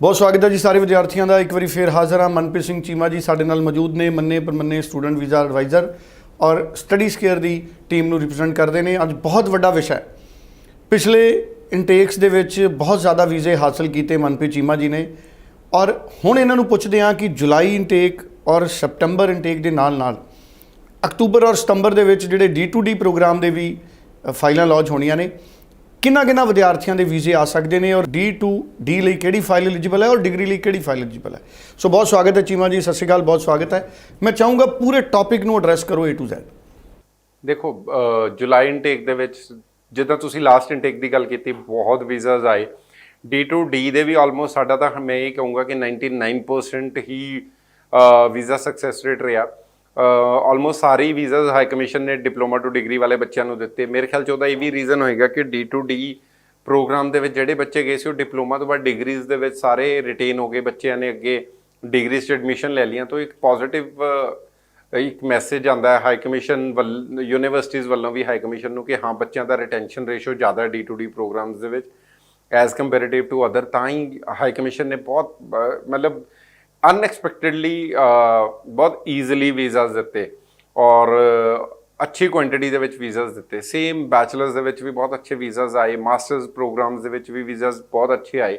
ਬਹੁਤ ਸਵਾਗਤ ਹੈ ਜੀ ਸਾਰੇ ਵਿਦਿਆਰਥੀਆਂ ਦਾ। ਇੱਕ ਵਾਰੀ ਫੇਰ ਹਾਜ਼ਰ ਹਾਂ ਮਨਪ੍ਰੀਤ ਸਿੰਘ ਚੀਮਾ ਜੀ ਸਾਡੇ ਨਾਲ ਮੌਜੂਦ ਨੇ, ਮੰਨੇ ਪਰਮੰਨੇ ਸਟੂਡੈਂਟ ਵੀਜ਼ਾ ਐਡਵਾਈਜ਼ਰ ਔਰ ਸਟੱਡੀ ਸਕੇਅਰ ਦੀ ਟੀਮ ਨੂੰ ਰਿਪਰੈਜ਼ੈਂਟ ਕਰਦੇ ਨੇ। ਅੱਜ ਬਹੁਤ ਵੱਡਾ ਵਿਸ਼ਾ ਹੈ। ਪਿਛਲੇ ਇਨਟੇਕਸ ਦੇ ਵਿੱਚ ਬਹੁਤ ਜ਼ਿਆਦਾ ਵੀਜ਼ੇ ਹਾਸਲ ਕੀਤੇ ਮਨਪ੍ਰੀਤ ਚੀਮਾ ਜੀ ਨੇ ਔਰ ਹੁਣ ਇਹਨਾਂ ਨੂੰ ਪੁੱਛਦੇ ਹਾਂ ਕਿ ਜੁਲਾਈ ਇਨਟੇਕ ਔਰ ਸਪਟੈਂਬਰ ਇਨਟੇਕ ਦੇ ਨਾਲ ਨਾਲ ਅਕਤੂਬਰ ਔਰ ਸਤੰਬਰ ਦੇ ਵਿੱਚ ਜਿਹੜੇ D2D ਪ੍ਰੋਗਰਾਮ ਦੇ ਵੀ ਫਾਈਲਾਂ ਲਾਂਚ ਹੋਣੀਆਂ ਨੇ। ਕਿੰਨਾ ਕਿੰਨਾ ਵਿਦਿਆਰਥੀਆਂ ਦੇ ਵੀਜ਼ੇ ਆ ਸਕਦੇ ਨੇ ਔਰ D2D ਲਈ ਕਿਹੜੀ ਫਾਈਲ ਐਲੀਜੀਬਲ ਹੈ ਔਰ ਡਿਗਰੀ ਲਈ ਕਿਹੜੀ ਫਾਈਲ ਐਲੀਜੀਬਲ ਹੈ? ਸੋ ਬਹੁਤ ਸਵਾਗਤ ਹੈ ਚੀਮਾ ਜੀ, ਸਤਿ ਸ਼੍ਰੀ ਅਕਾਲ, ਬਹੁਤ ਸਵਾਗਤ ਹੈ। ਮੈਂ ਚਾਹੂੰਗਾ ਪੂਰੇ ਟੌਪਿਕ ਨੂੰ ਐਡਰੈਸ ਕਰੋ A to Z ਦੇਖੋ ਜੁਲਾਈ ਇਨਟੇਕ ਦੇ ਵਿੱਚ ਜਿੱਦਾਂ ਤੁਸੀਂ ਲਾਸਟ ਇਨਟੇਕ ਦੀ ਗੱਲ ਕੀਤੀ, ਬਹੁਤ ਵੀਜ਼ਾਸ ਆਏ। D2D ਦੇ ਵੀ ਆਲਮੋਸਟ ਸਾਡਾ ਤਾਂ ਮੈਂ ਇਹ ਕਹੂੰਗਾ ਕਿ 99% ਹੀ ਵੀਜ਼ਾ ਸਕਸੈਸ ਰੇਟ ਰਿਹਾ। ਆਲਮੋਸਟ ਸਾਰੇ ਹੀ ਵੀਜ਼ਾਸ ਹਾਈ ਕਮਿਸ਼ਨ ਨੇ ਡਿਪਲੋਮਾ ਟੂ ਡਿਗਰੀ ਵਾਲੇ ਬੱਚਿਆਂ ਨੂੰ ਦਿੱਤੇ। ਮੇਰੇ ਖਿਆਲ ਚ ਉਹਦਾ ਇਹ ਵੀ ਰੀਜ਼ਨ ਹੋਏਗਾ ਕਿ ਡੀ ਟੂ ਡੀ ਪ੍ਰੋਗਰਾਮ ਦੇ ਵਿੱਚ ਜਿਹੜੇ ਬੱਚੇ ਗਏ ਸੀ, ਉਹ ਡਿਪਲੋਮਾ ਤੋਂ ਬਾਅਦ ਡਿਗਰੀਜ਼ ਦੇ ਵਿੱਚ ਸਾਰੇ ਰਿਟੇਨ ਹੋ ਗਏ, ਬੱਚਿਆਂ ਨੇ ਅੱਗੇ ਡਿਗਰੀਜ਼ 'ਚ ਐਡਮਿਸ਼ਨ ਲੈ ਲਈਆਂ। ਤਾਂ ਇੱਕ ਪੋਜ਼ਿਟਿਵ ਇੱਕ ਮੈਸੇਜ ਆਂਦਾ ਹੈ। ਹਾਈ ਕਮਿਸ਼ਨ ਵੱਲ ਯੂਨੀਵਰਸਿਟੀਜ਼ ਵੱਲੋਂ ਵੀ ਹਾਈ ਕਮਿਸ਼ਨ ਨੂੰ ਕਿ ਹਾਂ, ਬੱਚਿਆਂ ਦਾ ਰਿਟੈਂਸ਼ਨ ਰੇਸ਼ੋ ਜ਼ਿਆਦਾ ਡੀ ਟੂ ਡੀ ਪ੍ਰੋਗਰਾਮਸ ਦੇ ਵਿੱਚ ਐਜ਼ ਕੰਪੈਰੀਟਿਵ ਟੂ ਅਦਰ ਤਾਂ ਹੀ ਹਾਈ ਕਮਿਸ਼ਨ ਨੇ ਬਹੁਤ ਮਤਲਬ ਅਨਐਕਸਪੈਕਟਿਡਲੀ uh, ਬਹੁਤ ਈਜ਼ੀਲੀ ਵੀਜ਼ਾਸ ਦਿੱਤੇ ਔਰ ਅੱਛੀ ਕੁਆਂਟੀਟੀ ਦੇ ਵਿੱਚ ਵੀਜ਼ਾਸ ਦਿੱਤੇ। ਸੇਮ ਬੈਚਲਰਸ ਦੇ ਵਿੱਚ ਵੀ ਬਹੁਤ ਅੱਛੇ ਵੀਜ਼ਾਸ ਆਏ ਮਾਸਟਰਸ ਪ੍ਰੋਗਰਾਮਸ ਦੇ ਵਿੱਚ ਵੀ ਵੀਜ਼ਾਸ ਬਹੁਤ ਅੱਛੇ ਆਏ।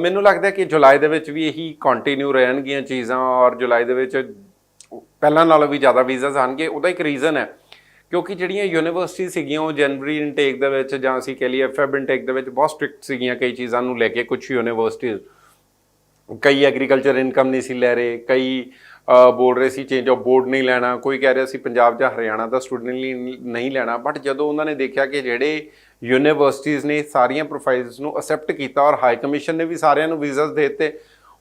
ਮੈਨੂੰ ਲੱਗਦਾ ਕਿ ਜੁਲਾਈ ਦੇ ਵਿੱਚ ਵੀ ਇਹੀ ਕੰਟੀਨਿਊ ਰਹਿਣਗੀਆਂ ਚੀਜ਼ਾਂ ਔਰ ਜੁਲਾਈ ਦੇ ਵਿੱਚ ਪਹਿਲਾਂ ਨਾਲੋਂ ਵੀ ਜ਼ਿਆਦਾ ਵੀਜ਼ਾਸ ਆਣਗੇ। ਉਹਦਾ ਇੱਕ ਰੀਜ਼ਨ ਹੈ, ਕਿਉਂਕਿ ਜਿਹੜੀਆਂ ਯੂਨੀਵਰਸਿਟੀ ਸੀਗੀਆਂ, ਉਹ ਜਨਵਰੀ ਇਨਟੇਕ ਦੇ ਵਿੱਚ ਜਾਂ ਅਸੀਂ ਕਹ ਲਈਏ ਫੈਬ ਇਨਟੇਕ ਦੇ ਵਿੱਚ ਬਹੁਤ ਸਟ੍ਰਿਕਟ ਸੀਗੀਆਂ ਕਈ ਚੀਜ਼ਾਂ ਨੂੰ ਲੈ ਕੇ ਕੁਝ ਯੂਨੀਵਰਸਿਟੀਜ਼ ਕਈ ਐਗਰੀਕਲਚਰ ਇਨਕਮ ਨਹੀਂ ਸੀ ਲੈ ਰਹੇ, ਕਈ ਬੋਲ ਰਹੇ ਸੀ ਚੇਂਜ ਆਫ ਬੋਰਡ ਨਹੀਂ ਲੈਣਾ, ਕੋਈ ਕਹਿ ਰਿਹਾ ਸੀ ਪੰਜਾਬ ਜਾਂ ਹਰਿਆਣਾ ਦਾ ਸਟੂਡੈਂਟ ਲਈ ਨਹੀਂ ਲੈਣਾ ਬਟ ਜਦੋਂ ਉਹਨਾਂ ਨੇ ਦੇਖਿਆ ਕਿ ਜਿਹੜੇ ਯੂਨੀਵਰਸਿਟੀਜ਼ ਨੇ ਸਾਰੀਆਂ ਪ੍ਰੋਫਾਈਲਸ ਨੂੰ ਅਸੈਪਟ ਕੀਤਾ ਔਰ ਹਾਈ ਕਮਿਸ਼ਨ ਨੇ ਵੀ ਸਾਰਿਆਂ ਨੂੰ ਵੀਜ਼ਾਸ ਦੇ ਦਿੱਤੇ,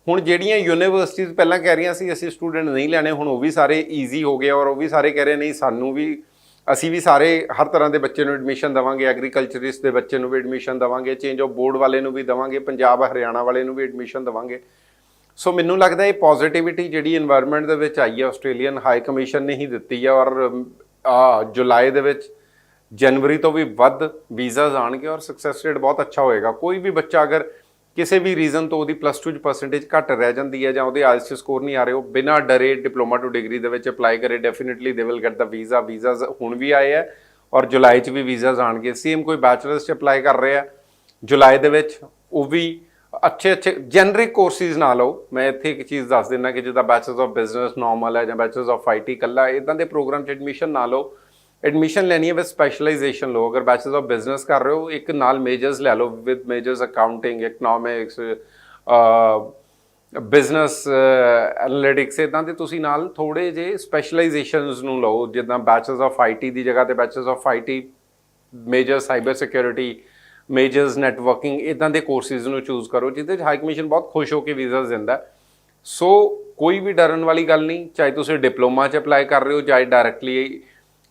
ਹੁਣ ਜਿਹੜੀਆਂ ਯੂਨੀਵਰਸਿਟੀਜ਼ ਪਹਿਲਾਂ ਕਹਿ ਰਹੀਆਂ ਸੀ ਅਸੀਂ ਸਟੂਡੈਂਟ ਨਹੀਂ ਲੈਣੇ, ਹੁਣ ਉਹ ਵੀ ਸਾਰੇ ਈਜ਼ੀ ਹੋ ਗਏ ਔਰ ਉਹ ਵੀ ਸਾਰੇ ਕਹਿ ਰਹੇ ਨਹੀਂ ਸਾਨੂੰ ਵੀ ਅਸੀਂ ਵੀ ਸਾਰੇ ਹਰ ਤਰ੍ਹਾਂ ਦੇ ਬੱਚੇ ਨੂੰ ਐਡਮਿਸ਼ਨ ਦਵਾਂਗੇ ਐਗਰੀਕਲਚਰਿਸਟ ਦੇ ਬੱਚੇ ਨੂੰ ਵੀ ਐਡਮਿਸ਼ਨ ਦਵਾਂਗੇ ਚੇਂਜ ਆਫ ਬੋਰਡ ਵਾਲੇ ਨੂੰ ਵੀ ਦਵਾਂਗੇ, ਪੰਜਾਬ, ਹਰਿਆਣਾ ਵਾਲੇ ਨੂੰ ਵੀ ਐਡਮਿਸ਼ਨ ਦਵਾਂਗੇ। ਸੋ ਮੈਨੂੰ ਲੱਗਦਾ ਇਹ ਪੋਜ਼ਿਟਿਵਿਟੀ ਜਿਹੜੀ এনवायरमेंट ਦੇ ਵਿੱਚ ਆਈ ਹੈ ਆਸਟ੍ਰੇਲੀਅਨ ਹਾਈ ਕਮਿਸ਼ਨ ਨੇ ਹੀ ਦਿੱਤੀ ਹੈ ਔਰ ਜੁਲਾਈ ਦੇ ਵਿੱਚ ਜਨਵਰੀ ਤੋਂ ਵੀ ਵੱਧ ਵੀਜ਼ਾਜ਼ ਆਣਗੇ ਔਰ ਸਕਸੈਸ ਰੇਟ ਬਹੁਤ ਅੱਛਾ ਹੋਏਗਾ। ਕੋਈ ਵੀ ਬੱਚਾ ਅਗਰ ਕਿਸੇ ਵੀ ਰੀਜ਼ਨ ਤੋਂ ਉਹਦੀ ਪਲੱਸ 2 ਚ ਪਰਸੈਂਟੇਜ ਘੱਟ ਰਹਿ ਜਾਂਦੀ ਹੈ ਜਾਂ ਉਹਦੇ ਆਈਐਲਟਸ ਸਕੋਰ ਨਹੀਂ ਆ ਰਹੇ, ਉਹ ਬਿਨਾਂ ਡਰੇ ਡਿਪਲੋਮਾ ਟੂ ਡਿਗਰੀ ਦੇ ਵਿੱਚ ਅਪਲਾਈ ਕਰੇ definitely they will get the visa visas ਹੁਣ ਵੀ ਆਏ ਹੈ ਔਰ ਜੁਲਾਈ ਚ ਵੀ ਵੀਜ਼ਾਸ ਆਣਗੇ। ਸੇਮ ਕੋਈ ਬੈਚਲਰਸ ਚ ਅਪਲਾਈ ਕਰ ਰਿਹਾ। ਜੁਲਾਈ ਦੇ ਵਿੱਚ ਉਹ ਵੀ ਅੱਛੇ ਅੱਛੇ ਜੈਨਰਿਕ ਕੋਰਸਿਸ ਨਾ ਲਓ। ਮੈਂ ਇੱਥੇ ਇੱਕ ਚੀਜ਼ ਦੱਸ ਦਿੰਦਾ ਕਿ ਜਿੱਦਾਂ ਬੈਚਲਰਸ ਆਫ ਬਿਜ਼ਨਸ ਨਾਰਮਲ ਹੈ ਜਾਂ ਬੈਚਲਰਸ ਆਫ ਆਈਟੀ ਕੱਲਾ ਇਦਾਂ ਦੇ ਪ੍ਰੋਗਰਾਮ 'ਚ ਐਡਮਿਸ਼ਨ ਨਾ ਲਓ। ਐਡਮਿਸ਼ਨ ਲੈਣੀ ਹੈ ਵਿਦ ਸਪੈਸ਼ਲਾਈਜੇਸ਼ਨ ਲਓ। ਅਗਰ ਬੈਚਲਰਸ ਆਫ ਬਿਜ਼ਨਸ ਕਰ ਰਹੇ ਹੋ, ਇੱਕ ਨਾਲ ਮੇਜਰਸ ਲੈ ਲਓ with majors accounting economics business analytics ਇਦਾਂ ਦੇ ਤੁਸੀਂ ਨਾਲ ਥੋੜੇ ਜੇ ਸਪੈਸ਼ਲਾਈਜੇਸ਼ਨਸ ਨੂੰ ਲਓ, ਜਿੱਦਾਂ ਬੈਚਲਰਸ ਆਫ ਆਈਟੀ ਦੀ ਜਗ੍ਹਾ ਤੇ bachelors of IT major cyber security majors networking ਇਦਾਂ ਦੇ ਕੋਰਸਿਸ ਨੂੰ ਚੂਜ਼ ਕਰੋ, ਜਿਹਦੇ 'ਚ ਹਾਈ ਕਮਿਸ਼ਨ ਬਹੁਤ ਖੁਸ਼ ਹੋ ਕੇ ਵੀਜ਼ਾ ਦਿੰਦਾ। ਸੋ ਕੋਈ ਵੀ ਡਰਨ ਵਾਲੀ ਗੱਲ ਨਹੀਂ, ਚਾਹੇ ਤੁਸੀਂ ਡਿਪਲੋਮਾ 'ਚ ਅਪਲਾਈ ਕਰ ਰਹੇ ਹੋ, ਚਾਹੇ ਡਾਇਰੈਕਟਲੀ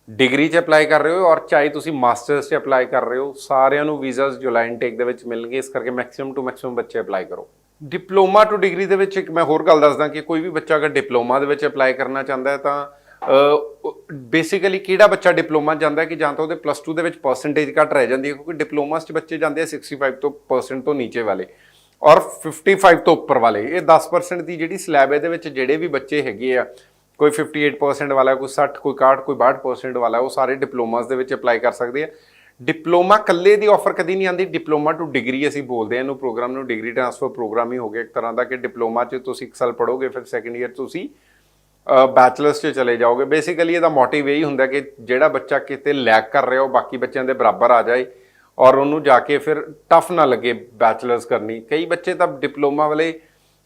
ਡਿਗਰੀ 'ਚ ਅਪਲਾਈ ਕਰ ਰਹੇ ਹੋ ਔਰ ਚਾਹੇ ਤੁਸੀਂ ਮਾਸਟਰਸ 'ਚ ਅਪਲਾਈ ਕਰ ਰਹੇ ਹੋ, ਸਾਰਿਆਂ ਨੂੰ ਵੀਜ਼ਾਸ ਜੁਲਾਈ ਇਨਟੇਕ ਦੇ ਵਿੱਚ ਮਿਲਣਗੇ, ਇਸ ਕਰਕੇ ਮੈਕਸਿਮਮ ਟੂ ਮੈਕਸਿਮਮ ਬੱਚੇ ਅਪਲਾਈ ਕਰੋ। ਡਿਪਲੋਮਾ ਟੂ ਡਿਗਰੀ ਦੇ ਵਿੱਚ ਇੱਕ ਮੈਂ ਹੋਰ ਗੱਲ ਦੱਸਦਾ ਕਿ ਕੋਈ ਵੀ ਬੱਚਾ ਅਗਰ ਡਿਪਲੋਮਾ ਦੇ ਵਿੱਚ ਅਪਲਾਈ ਕਰਨਾ ਚਾਹੁੰਦਾ ਹੈ ਤਾਂ ਬੇਸਿਕਲੀ ਕਿਹੜਾ ਬੱਚਾ ਡਿਪਲੋਮਾ ਜਾਂਦਾ ਕਿ ਜਾਂ ਤਾਂ ਉਹਦੇ ਪਲੱਸ 2 ਦੇ ਵਿੱਚ ਪਰਸੈਂਟੇਜ ਘੱਟ ਰਹਿ ਜਾਂਦੀ ਹੈ, ਕਿਉਂਕਿ ਡਿਪਲੋਮਾਸ 'ਚ ਬੱਚੇ ਜਾਂਦੇ ਆ 65 ਤੋਂ ਪਰਸੈਂਟ ਤੋਂ ਨੀਚੇ ਵਾਲੇ ਔਰ 55 ਤੋਂ ਉੱਪਰ ਵਾਲੇ। ਇਹ 10% ਦੀ ਜਿਹੜੀ ਸਲੈਬ ਇਹਦੇ ਵਿੱਚ ਜਿਹੜੇ ਵੀ ਬੱਚੇ ਹੈਗੇ ਆ ਕੋਈ 58% ਵਾਲਾ, ਕੋਈ 60 ਕੋਈ 61 ਕੋਈ 62% ਵਾਲਾ, ਉਹ ਸਾਰੇ ਡਿਪਲੋਮਾਸ ਦੇ ਵਿੱਚ ਅਪਲਾਈ ਕਰ ਸਕਦੇ ਆ। ਡਿਪਲੋਮਾ ਕੱਲੇ ਦੀ ਆਫਰ ਕਦੀ ਨਹੀਂ ਆਂਦੀ ਡਿਪਲੋਮਾ ਟੂ ਡਿਗਰੀ ਅਸੀਂ ਬੋਲਦੇ ਆ, ਇਹਨੂੰ ਪ੍ਰੋਗਰਾਮ ਨੂੰ ਡਿਗਰੀ ਟ੍ਰਾਂਸਫਰ ਪ੍ਰੋਗਰਾਮ ਹੀ ਹੋ ਗਿਆ, ਇੱਕ ਤਰ੍ਹਾਂ ਦਾ ਕਿ ਡਿਪਲੋਮਾ 'ਚ ਤੁਸੀਂ ਇੱਕ ਸਾਲ ਪੜੋਗੇ ਫਿਰ ਸੈਕੰਡ ਈਅਰ ਤੁਸੀਂ ਬੈਚਲਰਸ 'ਚ ਚਲੇ ਜਾਓਗੇ। ਬੇਸਿਕਲੀ ਇਹਦਾ ਮੋਟਿਵ ਇਹੀ ਹੁੰਦਾ ਕਿ ਜਿਹੜਾ ਬੱਚਾ ਕਿਤੇ ਲੈਕ ਕਰ ਰਿਹਾ, ਉਹ ਬਾਕੀ ਬੱਚਿਆਂ ਦੇ ਬਰਾਬਰ ਆ ਜਾਏ ਔਰ ਉਹਨੂੰ ਜਾ ਕੇ ਫਿਰ ਟਫ ਨਾ ਲੱਗੇ ਬੈਚਲਰਸ ਕਰਨੀ। ਕਈ ਬੱਚੇ ਤਾਂ ਡਿਪਲੋਮਾ ਵਾਲੇ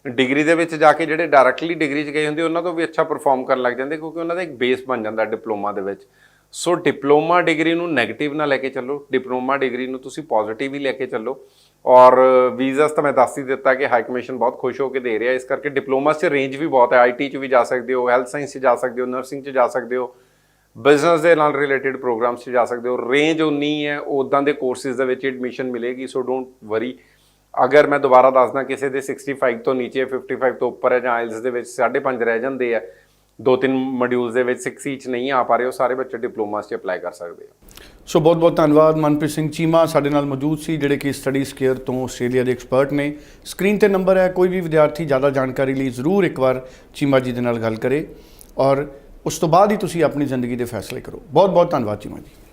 ਡਿਗਰੀ ਦੇ ਵਿੱਚ ਜਾ ਕੇ ਜਿਹੜੇ ਡਾਇਰੈਕਟਲੀ ਡਿਗਰੀ 'ਚ ਗਏ ਹੁੰਦੇ, ਉਹਨਾਂ ਤੋਂ ਵੀ ਅੱਛਾ ਪਰਫਾਰਮ ਕਰਨ ਲੱਗ ਜਾਂਦੇ ਕਿਉਂਕਿ ਉਹਨਾਂ ਦਾ ਇੱਕ ਬੇਸ ਬਣ ਜਾਂਦਾ ਡਿਪਲੋਮਾ ਦੇ ਵਿੱਚ। ਸੋ ਡਿਪਲੋਮਾ ਡਿਗਰੀ ਨੂੰ 네ਗੇਟਿਵ ਨਾ ਲੈ ਕੇ ਚੱਲੋ। ਡਿਪਲੋਮਾ ਡਿਗਰੀ ਨੂੰ ਤੁਸੀਂ ਪੋਜ਼ਿਟਿਵ ਹੀ ਲੈ ਕੇ ਚੱਲੋ। ਔਰ ਵੀਜ਼ਾਸ ਤਾਂ ਮੈਂ ਦੱਸ ਹੀ ਦਿੱਤਾ ਕਿ ਹਾਈ ਕਮਿਸ਼ਨ ਬਹੁਤ ਖੁਸ਼ ਹੋ ਕੇ ਦੇ ਰਿਹਾ। ਇਸ ਕਰਕੇ ਡਿਪਲੋਮਾ 'ਚ ਰੇਂਜ ਵੀ ਬਹੁਤ ਹੈ। ਆਈਟੀ 'ਚ ਵੀ ਜਾ ਸਕਦੇ ਹੋ ਹੈਲਥ ਸਾਇੰਸ 'ਚ ਜਾ ਸਕਦੇ ਹੋ ਨਰਸਿੰਗ 'ਚ ਜਾ ਸਕਦੇ ਹੋ ਬਿਜ਼ਨਸ ਦੇ ਨਾਲ ਰਿਲੇਟਡ ਪ੍ਰੋਗਰਾਮਸ 'ਚ ਜਾ ਸਕਦੇ ਹੋ। ਰੇਂਜ ਉਨੀ ਹੈ ਉਦਾਂ ਦੇ ਕੋਰਸਿਸ ਦੇ ਵਿੱਚ ਐਡਮਿਸ਼ਨ ਮਿਲੇਗੀ ਸੋ ਡੋਂਟ ਵਰੀ ਅਗਰ ਮੈਂ ਦੁਬਾਰਾ ਦੱਸਦਾ ਕਿਸੇ ਦੇ 65 ਤੋਂ ਨੀਚੇ 55 ਤੋਂ ਉੱਪਰ ਹੈ ਜਾਂ ਆਇਲਸ ਦੇ ਵਿੱਚ 5.5 ਰਹਿ ਜਾਂਦੇ ਆ ਦੋ ਤਿੰਨ ਮੋਡਿਊਲਸ ਦੇ ਵਿੱਚ 6 ਚ ਨਹੀਂ ਆ ਪਾ ਰਹੇ, ਉਹ ਸਾਰੇ ਬੱਚੇ ਡਿਪਲੋਮਾ 'ਚ ਅਪਲਾਈ ਕਰ ਸਕਦੇ ਆ। ਸੋ ਬਹੁਤ ਬਹੁਤ ਧੰਨਵਾਦ, ਮਨਪ੍ਰੀਤ ਸਿੰਘ ਚੀਮਾ ਸਾਡੇ ਨਾਲ ਮੌਜੂਦ ਸੀ, ਜਿਹੜੇ ਕਿ ਸਟੱਡੀਜ਼ ਕੇਅਰ ਤੋਂ ਆਸਟ੍ਰੇਲੀਆ ਦੇ ਐਕਸਪਰਟ ਨੇ। ਸਕਰੀਨ ਤੇ ਨੰਬਰ ਹੈ, ਕੋਈ ਵੀ ਵਿਦਿਆਰਥੀ ਜ਼ਿਆਦਾ ਜਾਣਕਾਰੀ ਲਈ ਜ਼ਰੂਰ ਇੱਕ ਵਾਰ ਚੀਮਾ ਜੀ ਦੇ ਨਾਲ ਗੱਲ ਕਰੇ ਔਰ ਉਸ ਤੋਂ ਬਾਅਦ ਹੀ ਤੁਸੀਂ ਆਪਣੀ ਜ਼ਿੰਦਗੀ ਦੇ ਫੈਸਲੇ ਕਰੋ। ਬਹੁਤ ਬਹੁਤ ਧੰਨਵਾਦ ਚੀਮਾ ਜੀ।